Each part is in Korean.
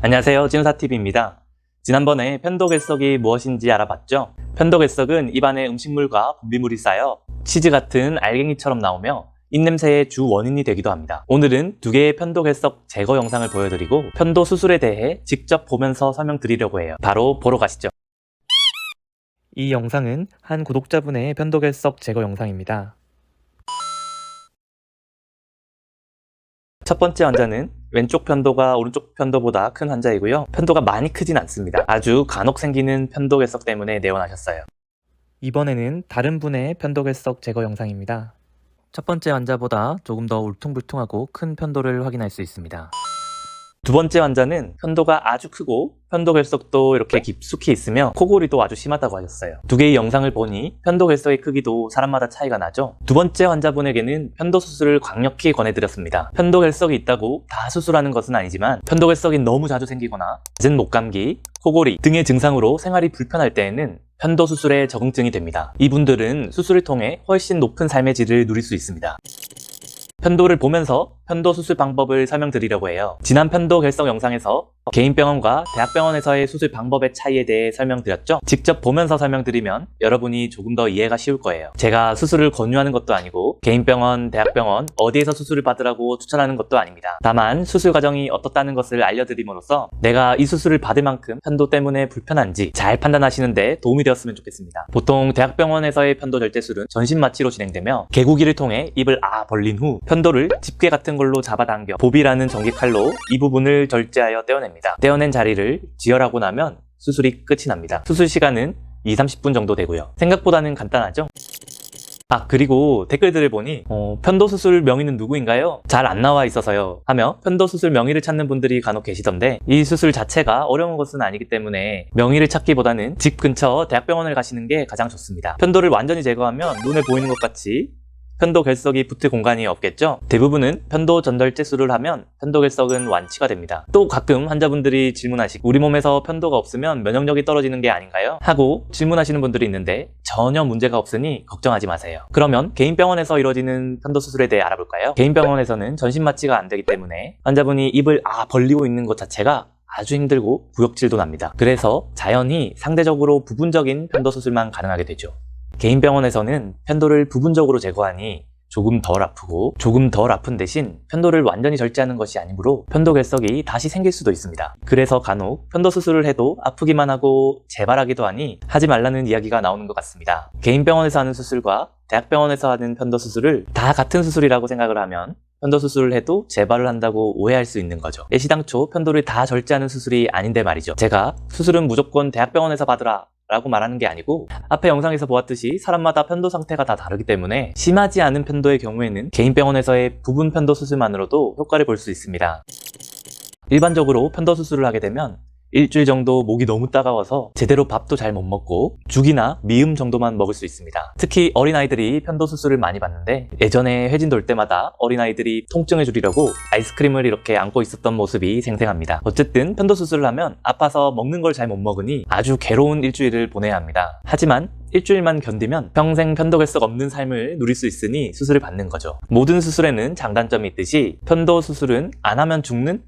안녕하세요. 진사TV입니다. 지난번에 편도결석이 무엇인지 알아봤죠? 편도결석은 입안에 음식물과 분비물이 쌓여 치즈 같은 알갱이처럼 나오며 입냄새의 주 원인이 되기도 합니다. 오늘은 두 개의 편도 결석 제거 영상을 보여드리고 편도 수술에 대해 직접 보면서 설명드리려고 해요. 바로 보러 가시죠. 이 영상은 한 구독자분의 편도 결석 제거 영상입니다. 첫 번째 환자는 왼쪽 편도가 오른쪽 편도보다 큰 환자이고요. 편도가 많이 크진 않습니다. 아주 간혹 생기는 편도 결석 때문에 내원하셨어요. 이번에는 다른 분의 편도 결석 제거 영상입니다. 첫 번째 환자보다 조금 더 울퉁불퉁하고 큰 편도를 확인할 수 있습니다. 두 번째 환자는 편도가 아주 크고 편도 결석도 이렇게 깊숙이 있으며 코골이도 아주 심하다고 하셨어요. 두 개의 영상을 보니 편도 결석의 크기도 사람마다 차이가 나죠. 두 번째 환자분에게는 편도 수술을 강력히 권해드렸습니다. 편도 결석이 있다고 다 수술하는 것은 아니지만 편도 결석이 너무 자주 생기거나 잦은 목감기, 코골이 등의 증상으로 생활이 불편할 때에는 편도 수술에 적응증이 됩니다. 이분들은 수술을 통해 훨씬 높은 삶의 질을 누릴 수 있습니다. 편도를 보면서 편도 수술 방법을 설명드리려고 해요. 지난 편도 결석 영상에서 개인병원과 대학병원에서의 수술 방법의 차이에 대해 설명드렸죠? 직접 보면서 설명드리면 여러분이 조금 더 이해가 쉬울 거예요. 제가 수술을 권유하는 것도 아니고 개인병원, 대학병원 어디에서 수술을 받으라고 추천하는 것도 아닙니다. 다만 수술 과정이 어떻다는 것을 알려드림으로써 내가 이 수술을 받을 만큼 편도 때문에 불편한지 잘 판단하시는데 도움이 되었으면 좋겠습니다. 보통 대학병원에서의 편도 절제술은 전신 마취로 진행되며 개구기를 통해 입을 아 벌린 후 편도를 집게 같은 걸로 잡아당겨 보비라는 전기칼로 이 부분을 절제하여 떼어냅니다. 떼어낸 자리를 지혈하고 나면 수술이 끝이 납니다. 수술 시간은 2, 30분 정도 되고요. 생각보다는 간단하죠? 아 그리고 댓글들을 보니 어, 편도 수술 명의는 누구인가요? 잘 안 나와 있어서요 하며 편도 수술 명의를 찾는 분들이 간혹 계시던데 이 수술 자체가 어려운 것은 아니기 때문에 명의를 찾기보다는 집 근처 대학병원을 가시는 게 가장 좋습니다 편도를 완전히 제거하면 눈에 보이는 것 같이 편도 결석이 붙을 공간이 없겠죠? 대부분은 편도 전달제술을 하면 편도 결석은 완치가 됩니다. 또 가끔 환자분들이 질문하시고 우리 몸에서 편도가 없으면 면역력이 떨어지는 게 아닌가요? 하고 질문하시는 분들이 있는데 전혀 문제가 없으니 걱정하지 마세요. 그러면 개인 병원에서 이루어지는 편도 수술에 대해 알아볼까요? 개인 병원에서는 전신 마취가 안 되기 때문에 환자분이 입을 아 벌리고 있는 것 자체가 아주 힘들고 구역질도 납니다. 그래서 자연히 상대적으로 부분적인 편도 수술만 가능하게 되죠. 개인 병원에서는 편도를 부분적으로 제거하니 조금 덜 아프고 조금 덜 아픈 대신 편도를 완전히 절제하는 것이 아니므로 편도 결석이 다시 생길 수도 있습니다. 그래서 간혹 편도 수술을 해도 아프기만 하고 재발하기도 하니 하지 말라는 이야기가 나오는 것 같습니다. 개인 병원에서 하는 수술과 대학병원에서 하는 편도 수술을 다 같은 수술이라고 생각을 하면 편도 수술을 해도 재발을 한다고 오해할 수 있는 거죠. 애시당초 편도를 다 절제하는 수술이 아닌데 말이죠. 제가 수술은 무조건 대학병원에서 받으라 라고 말하는 게 아니고 앞에 영상에서 보았듯이 사람마다 편도 상태가 다 다르기 때문에 심하지 않은 편도의 경우에는 개인 병원에서의 부분 편도 수술만으로도 효과를 볼 수 있습니다. 일반적으로 편도 수술을 하게 되면 일주일 정도 목이 너무 따가워서 제대로 밥도 잘 못 먹고 죽이나 미음 정도만 먹을 수 있습니다. 특히 어린아이들이 편도 수술을 많이 받는데 예전에 회진 돌 때마다 어린아이들이 통증을 줄이려고 아이스크림을 이렇게 안고 있었던 모습이 생생합니다. 어쨌든 편도 수술을 하면 아파서 먹는 걸 잘 못 먹으니 아주 괴로운 일주일을 보내야 합니다. 하지만 일주일만 견디면 평생 편도결석 없는 삶을 누릴 수 있으니 수술을 받는 거죠. 모든 수술에는 장단점이 있듯이 편도 수술은 안 하면 죽는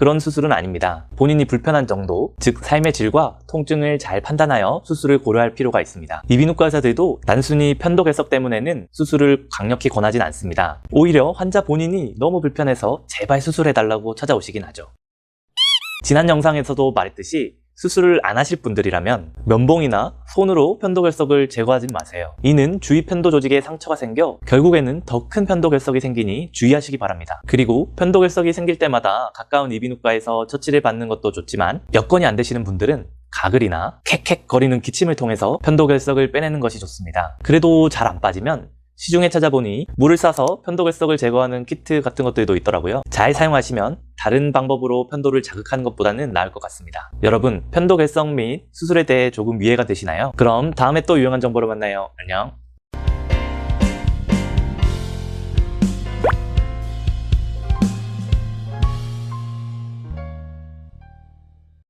그런 수술은 아닙니다. 본인이 불편한 정도, 즉 삶의 질과 통증을 잘 판단하여 수술을 고려할 필요가 있습니다. 이비인후과 의사들도 단순히 편도 결석 때문에는 수술을 강력히 권하진 않습니다. 오히려 환자 본인이 너무 불편해서 제발 수술해달라고 찾아오시긴 하죠. 지난 영상에서도 말했듯이 수술을 안 하실 분들이라면 면봉이나 손으로 편도결석을 제거하지 마세요. 이는 주위 편도 조직에 상처가 생겨 결국에는 더 큰 편도결석이 생기니 주의하시기 바랍니다. 그리고 편도결석이 생길 때마다 가까운 이비인후과에서 처치를 받는 것도 좋지만 여건이 안 되시는 분들은 가글이나 캑캑 거리는 기침을 통해서 편도결석을 빼내는 것이 좋습니다. 그래도 잘 안 빠지면 시중에 찾아보니 물을 싸서 편도 결석을 제거하는 키트 같은 것들도 있더라고요. 잘 사용하시면 다른 방법으로 편도를 자극하는 것보다는 나을 것 같습니다. 여러분, 편도 결석 및 수술에 대해 조금 이해가 되시나요? 그럼 다음에 또 유용한 정보로 만나요. 안녕.